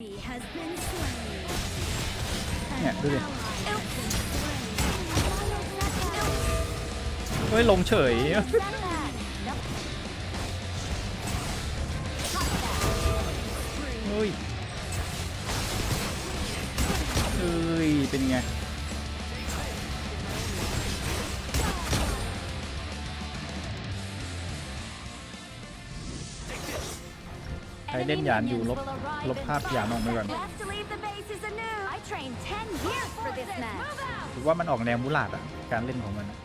เนี่ยดูดิเฮ้ยลงเฉย เฮ้ย เฮ้ย เป็นไง ใครเล่นหยานอยู่ลบลบภาพหยานออกไปก่อน Have to leave the bases anew. I trained 10 years for this match. หรือว่ามันออกแนวมุลาดอะการเล่นของมันอะ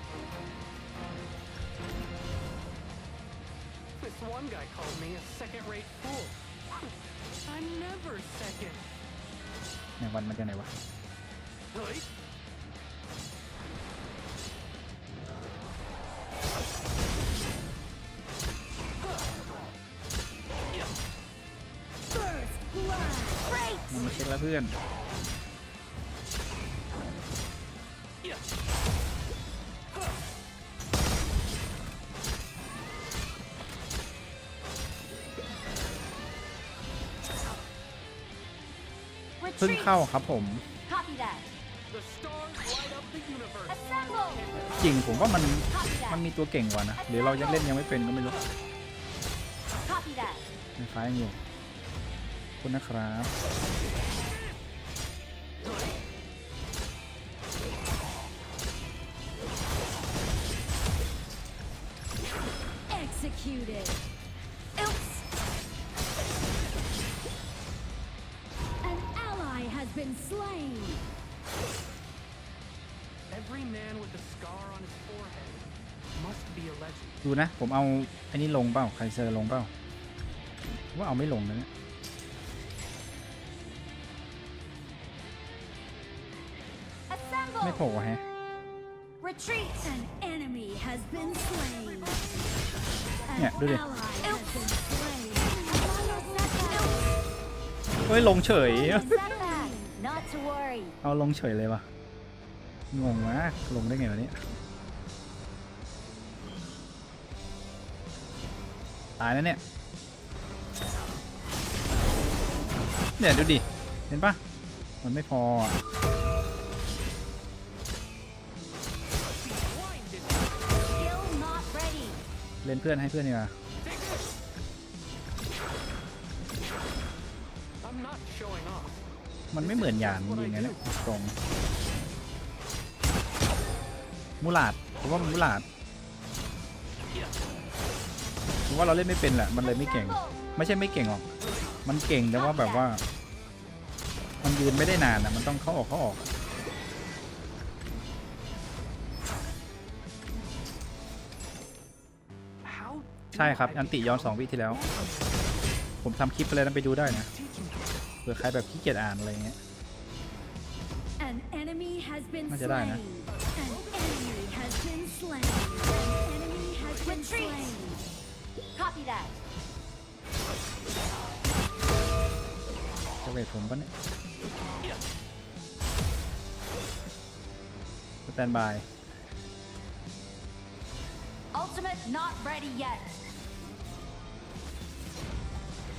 This one guy called me a second-rate fool. I'm never second. ในวันมันจะไหนวะ Right? เช็คแล้วเพื่อน Yeah. เพิ่งเข้าครับผม Copy that. The stars light up the universe. Assemble. จริงผมว่ามัน Copy มัน that. มีตัวเก่งกว่านะ หรือเรายังเล่นยังไม่เป็นก็ไม่รู้ Copy that. ไฟฟ้ายังอยู่ขอบคุณนะครับ Executed. Oops. An ally has been slain. Every man with a scar on his forehead must be a legend. ดูนะ ผมเอาอันนี้ลงเปล่า ไคเซอร์ลงเปล่า ว่าเอาไม่ลงนะเนี่ย Assemble. ไม่โผล่แฮะ Retreat. An enemy has been slain. An Yeah, do it. ally has been slain. เฮ้ยลงเฉย Setback. Not to worry. เอาลงเฉยเลยวะงงมากลงได้ไงวะเนี่ยตายแล้วเนี่ย เนี่ยดูดิ เห็นปะมันไม่พออะ เล่นเพื่อนให้เพื่อนดีกว่า I'm not showing off. มันไม่เหมือนหยานจริงๆนะเนี่ยตรงมูลาดผมว่ามันมูลาดผมว่าเราเล่นไม่เป็นแหละ มันเลยไม่เก่ง ไม่ใช่ไม่เก่งหรอก มันเก่งแต่ว่าแบบว่า มันยืนไม่ได้นานอะ มันต้องเข้าออกเข้าออกอะ ใช่ครับ I อันติย้อนสองวิที่แล้ว ผมทำคลิปไปเลยนะไปดูได้นะ teaching เผื่อใครแบบขี้เกียจอ่านอะไรเงี้ย An enemy has been น่าจะได้ slain. นะ An enemy has been slain. An enemy has been slain. Copy that. จะเวทผมปะเนี่ย Yeah. สแตนบาย Ultimate not ready yet.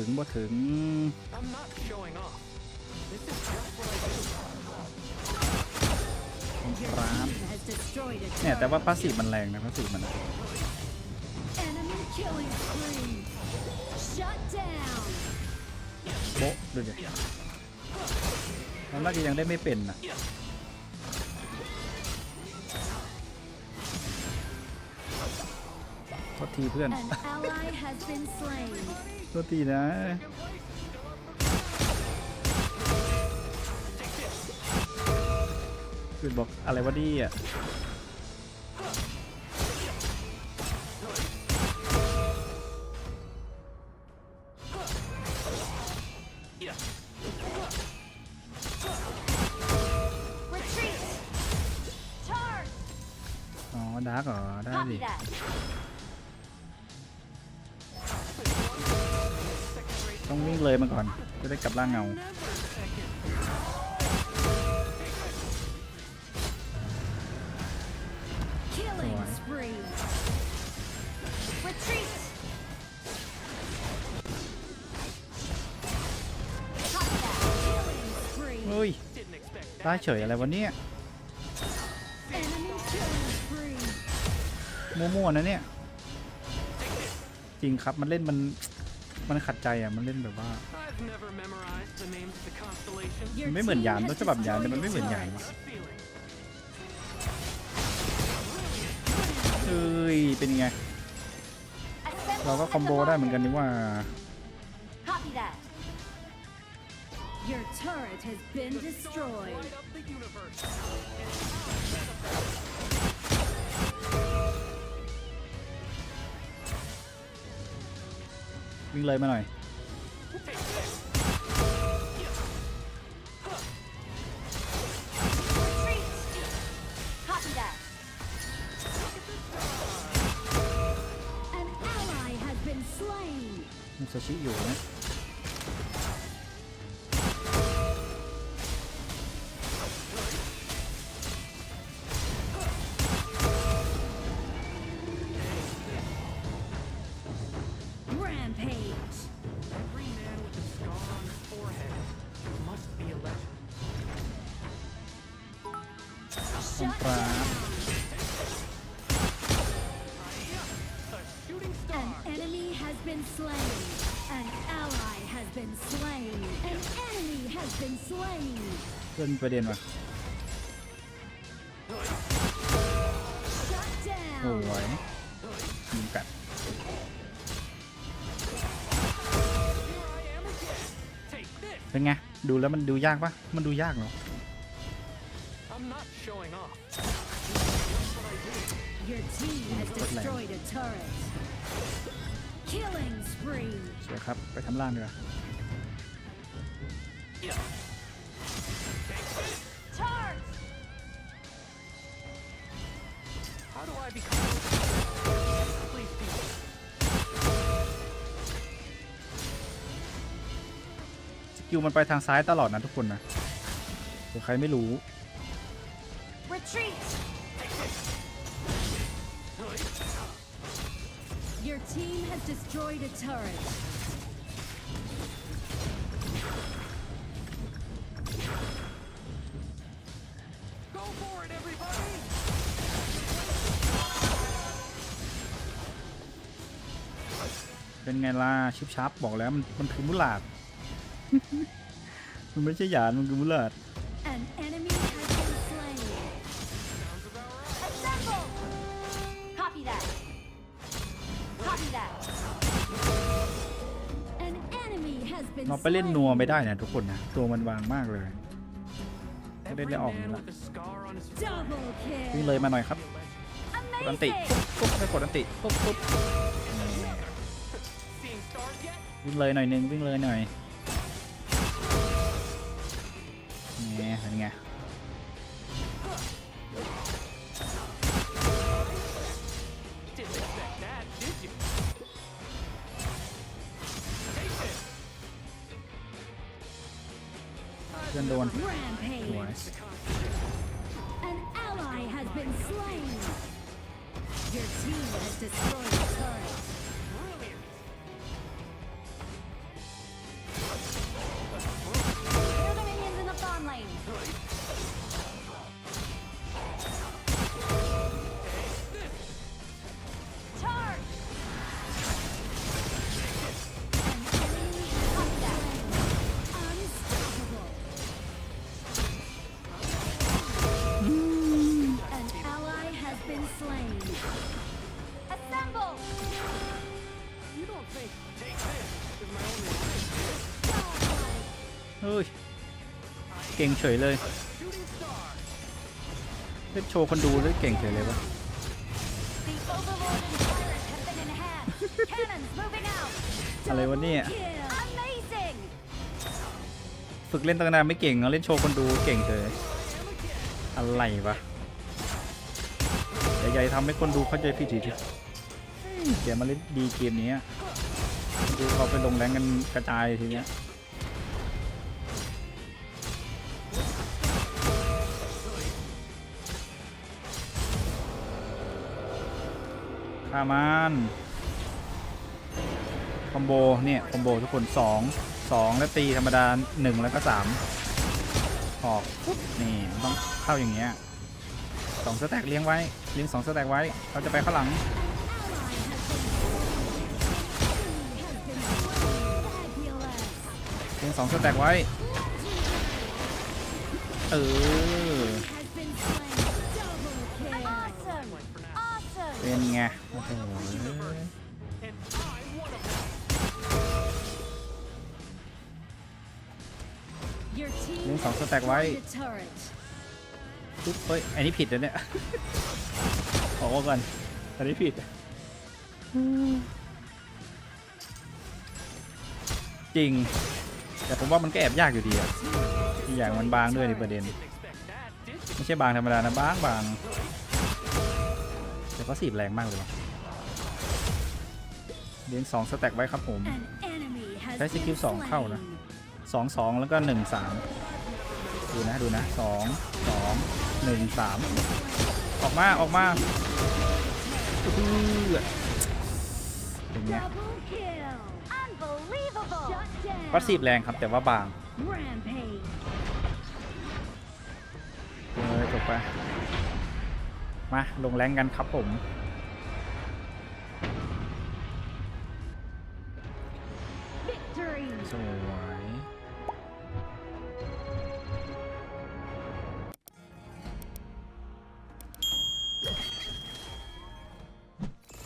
ถึงบ่ถึง I'm not showing off. This is just what I do. ครับ Team has destroyed a เนี่ยแต่ว่า turret. พาสซีฟมันแรงนะพาสซีฟมันอะ Enemy killing spree. Shut down. โบ๊ะดูดิตอนแรกยังได้ไม่เป็นนะ Yeah. โทษทีเพื่อน ตัวตีนะคือบอกอะไรวะดีอะ ต้องวิ่งเลยมาก่อน จะได้กลับร่างเงา Killing Alright. spree. Retreat! Copy that. Killing spree. เฮ้ย Didn't expect ได้ that. เฉยอะไรวะเนี่ย Enemy killing spree. มั่วๆนะเนี่ย จริงครับมันเล่นมัน มันขัดใจอะ มันเล่นแบบว่า I've never memorized the names of the constellations. Your มันไม่เหมือน team ยาน has ต้นฉบับยานแต่มัน destroyed ไม่เหมือน a ยาน turret. วะ Good feeling. เอ้ย เป็นไง Assemble เราก็ at คอม the โบได้เหมือนกัน moment. นี่ว่า Copy that. Your turret has been destroyed. Light up the universe. วิ่งเลยมาหน่อย Retreat! Copy that. An ally has been slain. มุซาชิอยู่นะ has been slain. เพื่อนมีประเด็นว่ะ Shut โอ้ down. ยยิงกัด Here I am again. Take this. เป็นไง ดูแล้วมันดูยากปะมันดูยากเหรอ I'm not showing off. Your team has Good land. destroyed a turret. Killing spree. สวยครับ ไปทำล่างดีกว่า Charge! How do I become? Please, people. สกิลมันไปทางซ้ายตลอดนะทุกคนนะเผื่อใครไม่รู้ Retreat! Your team has destroyed a turret. Go for it, everybody. เป็นไงล่ะชิปชับบอกแล้วมันมันคือมุลาด มันไม่ใช่หยานมันคือมุลาด An enemy เราไปเล่นนัวไม่ได้นะทุกคนนะตัวมันวางมากเลยไม่ได้ Every ได้ออก man นี่ละ with a scar on his Double วิ่ง kill. เลยมาหน่อยครับกดอันติ Amazing. ปุ๊บปุ๊บไม่กดอันติปุ๊บปุ๊บ Seeing stars yet? วิ่งเลยหน่อยหนึงวิ่งเลยหน่อย slain. Your team has destroyed ก่งเฉยเลยเล่นโชว์คนดูได้เก่งเฉยเลยวะอะไรวะเนี่ยฝึกเล่นตั้งนานไม่เก่งเอาเล่นโชว์คนดูเก่งเฉยอะไรวะใหญ่ๆทำให้คนดูเข้าใจผิดทีเดี๋ยวมาเล่นดีเกมนี้ดูเขาไปลงแรงกันกระจายทีเนี้ย ฆ่ามันคอมโบเนี่ยคอมโบทุกคนสองสองแล้วตีธรรมดาหนึ่งแล้วก็สามออกปุ๊บนี่มันต้องเข้าอย่างเงี้ยสองสแต็กเลี้ยงไว้เลี้ยงสองสแต็กไว้เขาจะไปข้างหลังเลี้ยงสองสแต็กไว้ เออ เป็นไง โอ้โห and I'm one of them. Your team เลี้ยงสองสแต็กไว้ destroyed the turret. ปุ๊บเฮ้ย อันนี้ผิดแล้วเนี่ยขอก่อน อันนี้ผิด จริง แต่ผมว่ามันก็แอบยากอยู่ดีอะอีกอย่างมันบางด้วยในประเด็น Didn't expect that, did you? ไม่ใช่บางธรรมดานะบางบาง แต่ก็สีบแรงมากเลยว่ะเลี้ยงสองสแต็กไว้ครับผม An enemy has ใช้สกิล been สองเข้านะ slain. สองสองแล้วก็หนึ่งสามดูนะดูนะสองสองหนึ่งสามออกมา ออกมาอื้อเป็นไง Double kill. Unbelievable. Shut down. วัดสีบแรงครับแต่ว่าบาง Rampage. เลยจบไป มา ลงแรงกันครับผม Victory. สวย